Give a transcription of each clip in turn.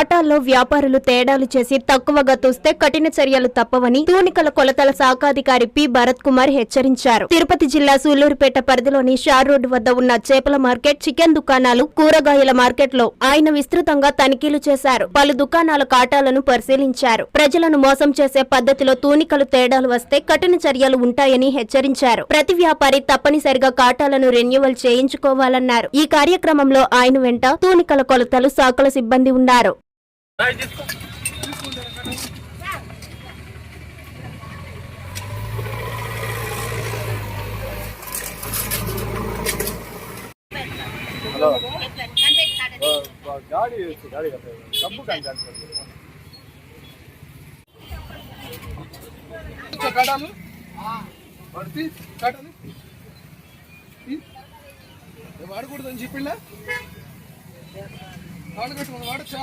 కాటాల్లో వ్యాపారులు తేడాలు చేసి తక్కువగా తూస్తే కఠిన చర్యలు తప్పవని తూనికల కొలతల శాఖాధికారి పి. భరత్ కుమార్ హెచ్చరించారు. తిరుపతి జిల్లా సూళ్ళూరుపేట పరిధిలోని షార్ రోడ్డు వద్ద ఉన్న చేపల మార్కెట్ చికెన్ దుకాణాలు కూరగాయల మార్కెట్లో ఆయన విస్తృతంగా తనిఖీలు చేశారు. పలు దుకాణాల కాటాలను పరిశీలించారు. ప్రజలను మోసం చేసే పద్ధతిలో తూనికలు తేడాలు వస్తే కఠిన చర్యలు ఉంటాయని హెచ్చరించారు. ప్రతి వ్యాపారి తప్పనిసరిగా కాటాలను రెన్యువల్ చేయించుకోవాలన్నారు. ఈ కార్యక్రమంలో ఆయన వెంట తూనికల కొలతలు శాఖల సిబ్బంది ఉన్నారు. హలో గాడి గాడి డబ్బు కానీ కట్టాలి పడితే కట్టాలి వాడకూడదని చెప్పిండా వాడకట్టు వాడచ్చా?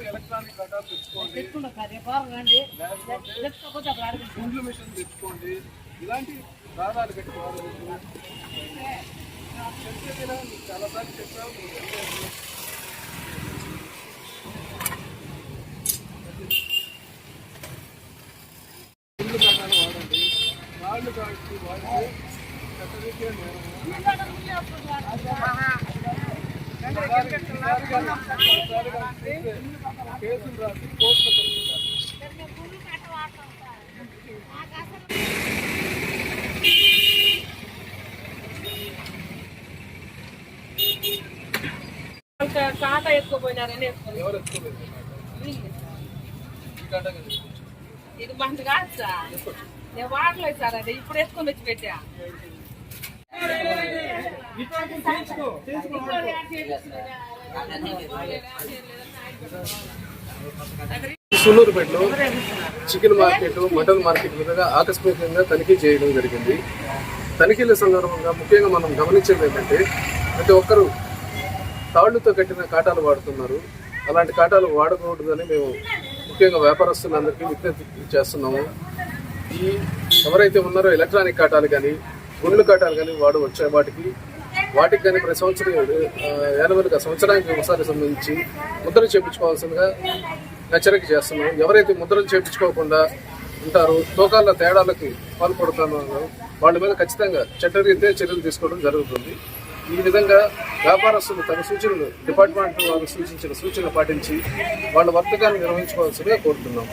ఎలక్ట్రానిక్ కటార్ తెచ్చుకోండి. గుండ్లు మిషన్ తెచ్చుకోండి. ఇలాంటి దారాలు పెట్టుకోవాలి చెప్తే కదా నీకు చాలాసార్లు వినలేదు. గుండ్లు కట్టాలు వాడండి. రాళ్ళు కాటి వాడితే కేసులు రాసి కోర్టులో కాట ఎత్తుకుపోయినారని ఇది మంచి కాదు సార్. నేను వాడలేదు సార్ అది. ఇప్పుడు ఎత్తుకొని వచ్చి పెట్టా. సూలూరుపేటలో చికెన్ మార్కెట్ మటన్ మార్కెట్ మీద ఆకస్మికంగా తనిఖీ చేయడం జరిగింది. తనిఖీల సందర్భంగా ముఖ్యంగా మనం గమనించేది ఏంటంటే ప్రతి ఒక్కరూ తాళ్ళతో కట్టిన కాటాలు వాడుతున్నారు. అలాంటి కాటాలు వాడకూడదని మేము ముఖ్యంగా వ్యాపారస్తులందరికీ విజ్ఞప్తి చేస్తున్నాము. ఈ ఎవరైతే ఉన్నారో ఎలక్ట్రానిక్ కాటాలు కానీ గుండ్లు కట్టాలి కానీ వాడు వచ్చే వాటికి వాటికి కానీ ప్రతి సంవత్సరం యానవల్గా సంవత్సరానికి ఒకసారి సంబంధించి ముద్రలు చేయించుకోవాల్సిందిగా హెచ్చరిక చేస్తున్నాం. ఎవరైతే ముద్రలు చేయించుకోకుండా ఉంటారో తూకాల తేడాలకు పాల్పడుతున్నారో వాళ్ళ మీద ఖచ్చితంగా చట్టరీత్యా చర్యలు తీసుకోవడం జరుగుతుంది. ఈ విధంగా వ్యాపారస్తులు తమ సూచనలు డిపార్ట్మెంట్ వారు సూచించిన సూచనలు పాటించి వాళ్ళ వర్తకాన్ని నిర్వహించుకోవాల్సిందిగా కోరుతున్నాం.